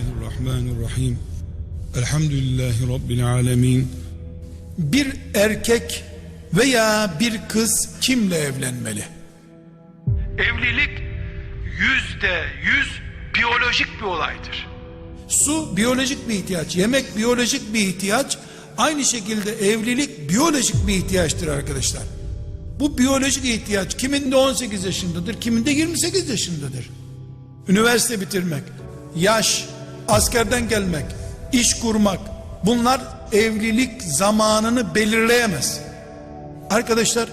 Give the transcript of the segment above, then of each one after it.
Bismillahirrahmanirrahim. Elhamdülillahi Rabbil alemin. Bir erkek veya bir kız kimle evlenmeli? Evlilik yüzde yüz biyolojik bir olaydır. Su biyolojik bir ihtiyaç, yemek biyolojik bir ihtiyaç, aynı şekilde evlilik biyolojik bir ihtiyaçtır arkadaşlar. Bu biyolojik ihtiyaç kiminde 18 yaşındadır, kiminde 28 yaşındadır. Üniversite bitirmek, yaş, askerden gelmek, iş kurmak bunlar evlilik zamanını belirleyemez. Arkadaşlar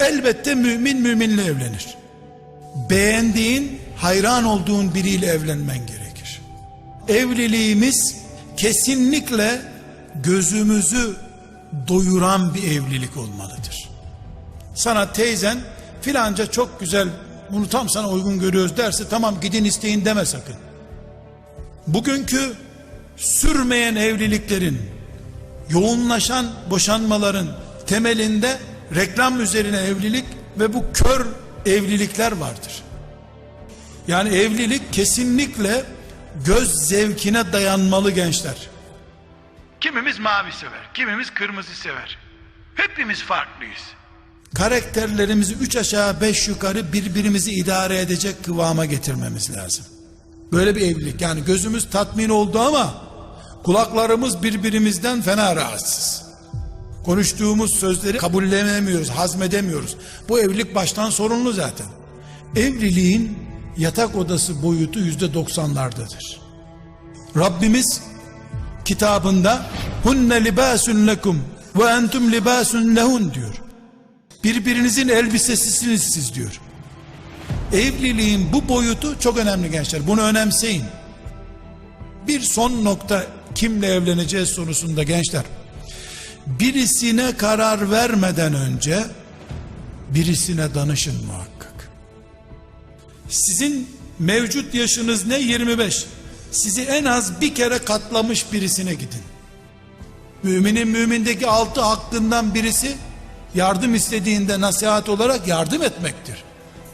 elbette mümin müminle evlenir. Beğendiğin, hayran olduğun biriyle evlenmen gerekir. Evliliğimiz kesinlikle gözümüzü doyuran bir evlilik olmalıdır. Sana teyzen filanca çok güzel bunu tam sana uygun görüyoruz derse tamam gidin isteyin deme sakın. Bugünkü sürmeyen evliliklerin, yoğunlaşan boşanmaların temelinde reklam üzerine evlilik ve bu kör evlilikler vardır. Yani evlilik kesinlikle göz zevkine dayanmalı gençler. Kimimiz mavi sever, kimimiz kırmızı sever. Hepimiz farklıyız. Karakterlerimizi üç aşağı beş yukarı birbirimizi idare edecek kıvama getirmemiz lazım. Böyle bir evlilik yani gözümüz tatmin oldu ama kulaklarımız birbirimizden fena rahatsız. Konuştuğumuz sözleri kabullenemiyoruz, hazmedemiyoruz. Bu evlilik baştan sorunlu zaten. Evliliğin yatak odası boyutu yüzde doksanlardadır. Rabbimiz kitabında hunne libasun lekum ve entum libasun lehun diyor. Birbirinizin elbisesisiniz siz diyor. Evliliğin bu boyutu çok önemli gençler. Bunu önemseyin. Bir son nokta kimle evleneceğiz sorusunda gençler. Birisine karar vermeden önce birisine danışın muhakkak. Sizin mevcut yaşınız ne? 25. Sizi en az bir kere katlamış birisine gidin. Müminin mümindeki altı hakkından birisi yardım istediğinde nasihat olarak yardım etmektir.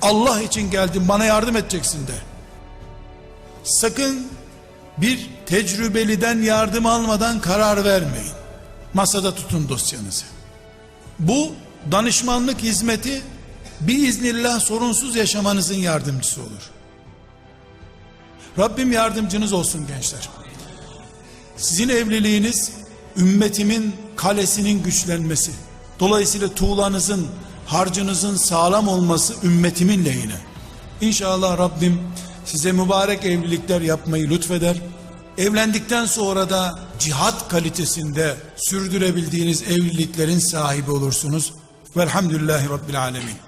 Allah için geldim bana yardım edeceksin de. Sakın bir tecrübeliden yardım almadan karar vermeyin. Masada tutun dosyanızı. Bu danışmanlık hizmeti biiznillah sorunsuz yaşamanızın yardımcısı olur. Rabbim yardımcınız olsun gençler. Sizin evliliğiniz ümmetimin kalesinin güçlenmesi. Dolayısıyla tuğlanızın, harcınızın sağlam olması ümmetimin lehine. İnşallah Rabbim size mübarek evlilikler yapmayı lütfeder. Evlendikten sonra da cihat kalitesinde sürdürebildiğiniz evliliklerin sahibi olursunuz. Velhamdülillahi Rabbil Alemin.